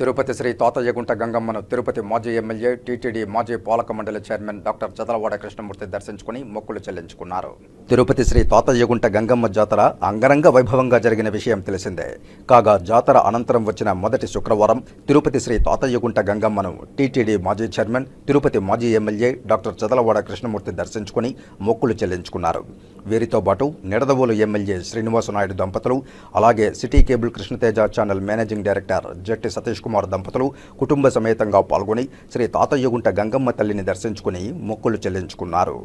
తిరుపతి శ్రీ తోతయ్యగుంట గంగమ్మను తిరుపతి మాజీ MLA TTD మాజీ పాలక మండలి చైర్మన్ డాక్టర్ చదలవాడ కృష్ణమూర్తి దర్శించుకుని మొక్కులు చెల్లించుకున్నారు. తిరుపతి శ్రీ తోతయ్యగుంట గంగమ్మ జాతర అంగరంగ వైభవంగా జరిగిన విషయం తెలిసిందే. కాగా జాతర అనంతరం వచ్చిన మొదటి శుక్రవారం తిరుపతి శ్రీ తోతయ్యగుంట గంగమ్మను టీటీడీ మాజీ చైర్మన్ తిరుపతి మాజీ ఎమ్మెల్యే డాక్టర్ చదలవాడ కృష్ణమూర్తి దర్శించుకుని మొక్కులు చెల్లించుకున్నారు. వీరితో పాటు నిడదవోలు ఎమ్మెల్యే శ్రీనివాసనాయుడు దంపతులు అలాగే city cable Krishnateja channel managing director Jatti Satish Kumar దంపతులు కుటుంబ సమేతంగా పాల్గొని శ్రీ తాతయ్యగుంట గంగమ్మ తల్లిని దర్శించుకుని మొక్కులు చెల్లించుకున్నారు.